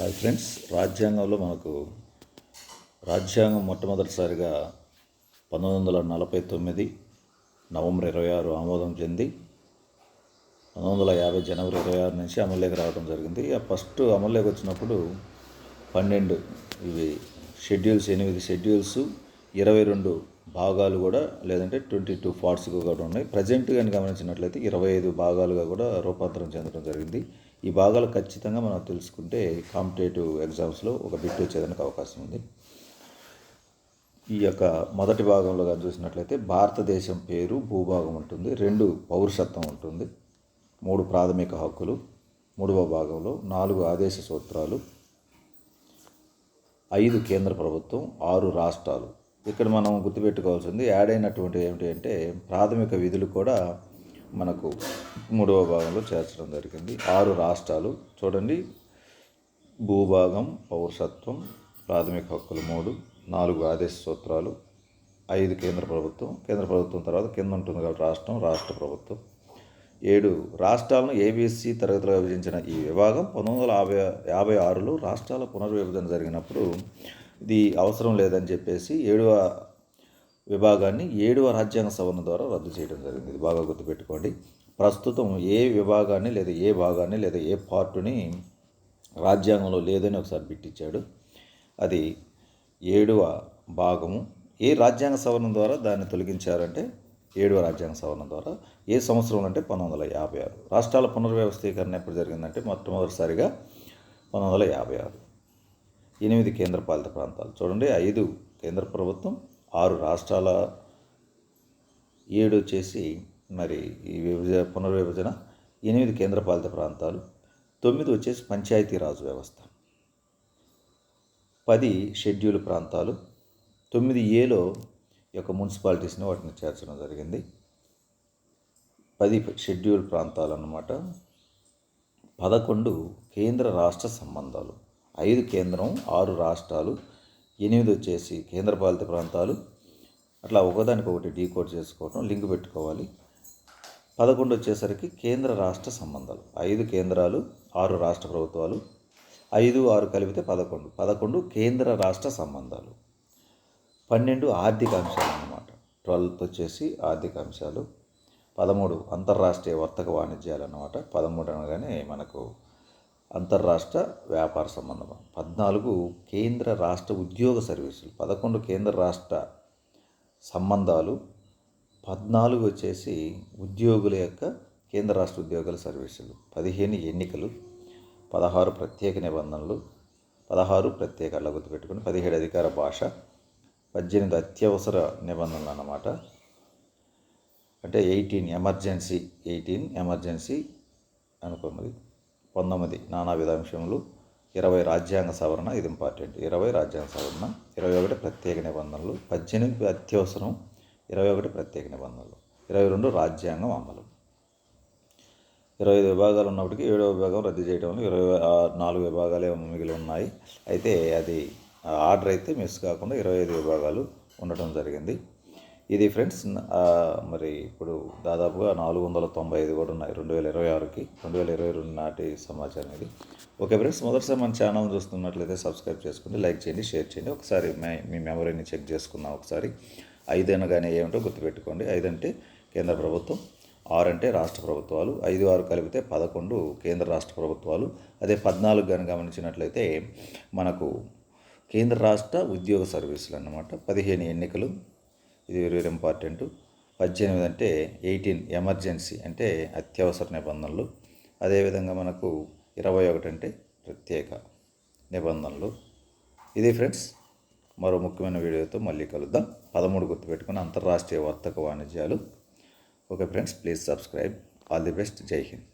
Hi friends రాజ్యాంగంలో మనకు రాజ్యాంగం మొట్టమొదటిసారిగా పంతొమ్మిది వందల నలభై తొమ్మిది నవంబర్ ఇరవై ఆరు ఆమోదం చెంది పంతొమ్మిది వందల యాభై జనవరి ఇరవై ఆరు నుంచి అమల్లోకి రావడం జరిగింది. ఆ ఫస్ట్ అమల్లోకి వచ్చినప్పుడు పన్నెండు ఇవి షెడ్యూల్స్ ఎనిమిది షెడ్యూల్స్ ఇరవై రెండు భాగాలు కూడా లేదంటే ట్వంటీ టూ పార్ట్స్గా కూడా ఉన్నాయి. ప్రజెంట్ కానీ గమనించినట్లయితే ఇరవై ఐదు భాగాలుగా కూడా రూపాంతరం చెందడం జరిగింది. ఈ భాగాలు ఖచ్చితంగా మనం తెలుసుకుంటే కాంపిటేటివ్ ఎగ్జామ్స్లో ఒక బిట్ వచ్చేదానికి అవకాశం ఉంది. ఈ యొక్క మొదటి భాగంలో కానీ చూసినట్లయితే భారతదేశం పేరు భూభాగం ఉంటుంది రెండు పౌరుషత్వం ఉంటుంది మూడు ప్రాథమిక హక్కులు మూడవ భాగంలో నాలుగు ఆదేశ సూత్రాలు ఐదు కేంద్ర ప్రభుత్వం ఆరు రాష్ట్రాలు. ఇక్కడ మనం గుర్తుపెట్టుకోవాల్సింది యాడ్ అయినటువంటి ఏమిటి అంటే ప్రాథమిక విధులు కూడా మనకు మూడవ భాగంలో చేర్చడం జరిగింది. ఆరు రాష్ట్రాలు. చూడండి. భూభాగం పౌరసత్వం ప్రాథమిక హక్కులు మూడు నాలుగు ఆదేశ సూత్రాలు ఐదు కేంద్ర ప్రభుత్వం. కేంద్ర ప్రభుత్వం తర్వాత కింద ఉంటుంది కాబట్టి రాష్ట్రం రాష్ట్ర ప్రభుత్వం. ఏడు రాష్ట్రాలను ఏబీసీ తరగతిలో విభజించిన ఈ విభాగం పంతొమ్మిది వందల యాభై యాభై ఆరులో రాష్ట్రాల పునర్విభజన జరిగినప్పుడు ఇది అవసరం లేదని చెప్పేసి ఏడవ విభాగాన్ని ఏడవ రాజ్యాంగ సవరణ ద్వారా రద్దు చేయడం జరిగింది. ఇది బాగా గుర్తుపెట్టుకోండి. ప్రస్తుతం ఏ విభాగాన్ని లేదా ఏ భాగాన్ని లేదా ఏ పార్టుని రాజ్యాంగంలో లేదని ఒకసారి బిట్టిచ్చాడు. అది ఏడవ భాగము. ఏ రాజ్యాంగ సవరణ ద్వారా దాన్ని తొలగించారంటే ఏడవ రాజ్యాంగ సవరణ ద్వారా. ఏ సంవత్సరం అంటే పంతొమ్మిది వందల యాభై ఆరు. రాష్ట్రాల పునర్వ్యవస్థీకరణ ఎప్పుడు జరిగిందంటే మొట్టమొదటిసారిగా పంతొమ్మిది వందల యాభై ఆరు. ఎనిమిది కేంద్రపాలిత ప్రాంతాలు. చూడండి ఐదు కేంద్ర ప్రభుత్వం ఆరు రాష్ట్రాల ఏడు వచ్చేసి మరి ఈ విభజన పునర్విభజన ఎనిమిది కేంద్రపాలిత ప్రాంతాలు తొమ్మిది వచ్చేసి పంచాయతీరాజ్ వ్యవస్థ. పది షెడ్యూల్ ప్రాంతాలు తొమ్మిది ఏలో యొక్క మున్సిపాలిటీస్ని వాటిని చేర్చడం జరిగింది. పది షెడ్యూల్ ప్రాంతాలు అన్నమాట పదకొండు కేంద్ర రాష్ట్ర సంబంధాలు ఐదు కేంద్రం ఆరు రాష్ట్రాలు ఎనిమిది వచ్చేసి కేంద్రపాలిత ప్రాంతాలు. అట్లా ఒకదానికొకటి డీకోడ్ చేసుకోవడం లింక్ పెట్టుకోవాలి. పదకొండు వచ్చేసరికి కేంద్ర రాష్ట్ర సంబంధాలు. ఐదు కేంద్రాలు ఆరు రాష్ట్ర ప్రభుత్వాలు. ఐదు ఆరు కలిపితే పదకొండు. పదకొండు కేంద్ర రాష్ట్ర సంబంధాలు. పన్నెండు ఆర్థిక అంశాలు అన్నమాట. ట్వెల్త్ వచ్చేసి ఆర్థిక అంశాలు. పదమూడు అంతర్రాష్ట్రీయ వర్తక వాణిజ్యాలు అన్నమాట. పదమూడు అనగానే మనకు అంతర్రాష్ట్ర వ్యాపార సంబంధం. పద్నాలుగు కేంద్ర రాష్ట్ర ఉద్యోగ సర్వీసులు. పదకొండు కేంద్ర రాష్ట్ర సంబంధాలు. పద్నాలుగు వచ్చేసి ఉద్యోగుల యొక్క కేంద్ర రాష్ట్ర ఉద్యోగుల సర్వీసులు. పదిహేను ఎన్నికలు. పదహారు ప్రత్యేక నిబంధనలు. పదహారు ప్రత్యేక అట్లా గుర్తుపెట్టుకుని పదిహేడు అధికార భాష. పద్దెనిమిది అత్యవసర నిబంధనలు అన్నమాట. అంటే ఎయిటీన్ ఎమర్జెన్సీ. ఎయిటీన్ ఎమర్జెన్సీ అనుకున్నది పంతొమ్మిది నానా విధాంశములు ఇరవై రాజ్యాంగ సవరణ ఇది ఇంపార్టెంట్ ఇరవై రాజ్యాంగ సవరణ ఇరవై ఒకటి ప్రత్యేక నిబంధనలు పద్దెనిమిది అత్యవసరం ఇరవై ఒకటి ప్రత్యేక నిబంధనలు ఇరవై రెండు రాజ్యాంగం అమలు. ఇరవై ఐదు విభాగాలు ఉన్నప్పటికీ ఏడవ విభాగం రద్దు చేయడం వల్ల ఇరవై నాలుగు విభాగాలే మిగిలి ఉన్నాయి. అయితే అది ఆర్డర్ అయితే మిస్ కాకుండా ఇరవై ఐదు విభాగాలు ఉండటం జరిగింది. ఇది ఫ్రెండ్స్ మరి ఇప్పుడు దాదాపుగా నాలుగు వందల తొంభై ఐదు కూడా ఉన్నాయి రెండు వేల ఇరవై ఆరుకి రెండు వేల ఇరవై రెండు నాటి సమాచారం ఇది. ఓకే ఫ్రెండ్స్ మొదటిసారి మన ఛానల్ చూస్తున్నట్లయితే సబ్స్క్రైబ్ చేసుకోండి లైక్ చేయండి షేర్ చేయండి ఒకసారి మీ మెమరీని చెక్ చేసుకుందాం ఒకసారి. ఐదు అనగానే ఏమిటో గుర్తుపెట్టుకోండి. ఐదు అంటే కేంద్ర ప్రభుత్వం ఆరు అంటే రాష్ట్ర ప్రభుత్వాలు ఐదు ఆరు కలిపితే పదకొండు కేంద్ర రాష్ట్ర ప్రభుత్వాలు. అదే పద్నాలుగు కానీ గమనించినట్లయితే మనకు కేంద్ర రాష్ట్ర ఉద్యోగ సర్వీసులు అన్నమాట. పదిహేను ఎన్నికలు ఇది వెరీ వెరీ ఇంపార్టెంట్ పద్దెనిమిది అంటే ఎయిటీన్ ఎమర్జెన్సీ అంటే అత్యవసర నిబంధనలు. అదేవిధంగా మనకు ఇరవై ఒకటి అంటే ప్రత్యేక నిబంధనలు. ఇది ఫ్రెండ్స్ మరో ముఖ్యమైన వీడియోతో మళ్ళీ కలుద్దాం. పదమూడు గుర్తుపెట్టుకుని అంతర్రాష్ట్రీయ వర్తక వాణిజ్యాలు. Okay friends please subscribe all the best జై హింద్